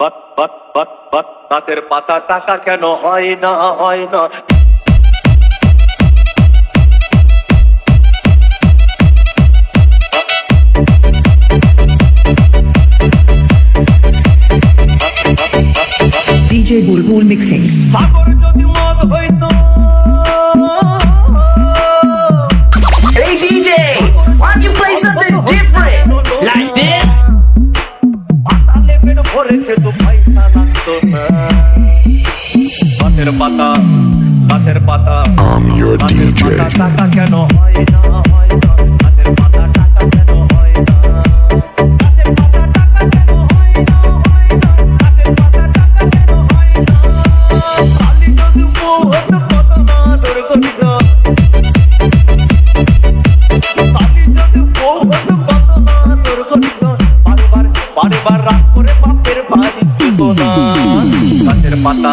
পাত পাত পাত পাত পাতের পাতা টাকা কেন হয় না হয় না? গাছের পাতা গাছের পাতা I'm your DJ. টাকা কেন হয় না হয় না? গাছের পাতা টাকা কেন হয় না? বারবার বারবার করে বাপের বাড়ি যেত না। গাছের পাতা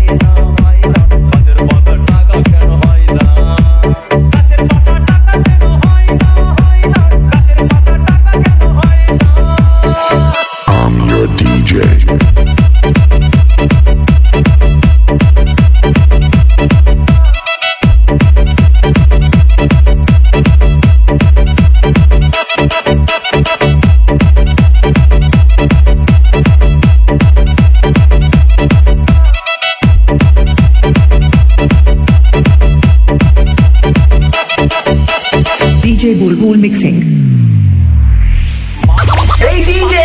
DJ Mixing. Hey DJ,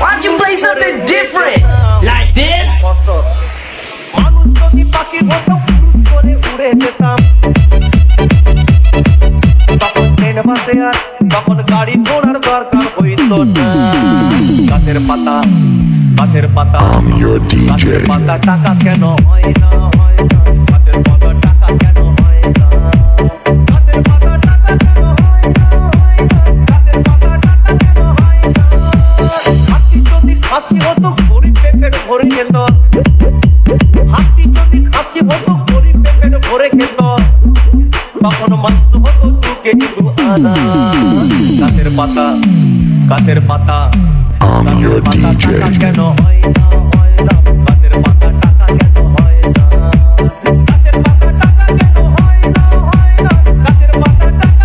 why don't you play something different? Like this? তখন গাড়ি ঘোড়ার দরকার হইতো না গাছের পাতা গাছের পাতা গাছের পাতা টাকা কেন হয় না গাছের পাতা গাছের পাতা I'm your DJ. কেন হয় না হয় না? গাছের পাতা টাকা কেন হয় না? গাছের পাতা টাকা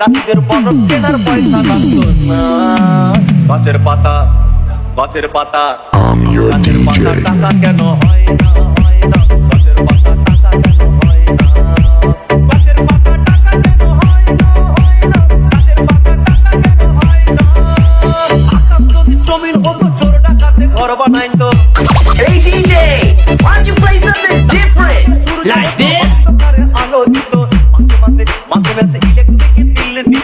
কেনার চাষিদের কেনার পয়সা লাগতো না গাছের পাতা গাছের পাতা গাছের পাতা টাকা কেন হয় না হয় না? গাছের পাতা টাকা কেন হয় না? গাছের পাতা টাকা কেন হয় না হয় না? গাছের পাতা টাকা কেন হয় না? আকাশ যদি জমিন হতো চোর ডাকাতে ঘর বানাইতো। Hey DJ, why don't you play something different? Like this? আলো দিত। মাঝে মাঝে মাঝে মাঝে ইলেকট্রিক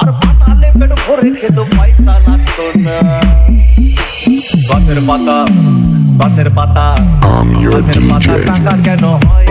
আর পাতালে পেট ভরে খেত পয়সা লাগতো না গাছের পাতা গাছের পাতা I'm your গাছের পাতা DJ. টাকা কেন হয়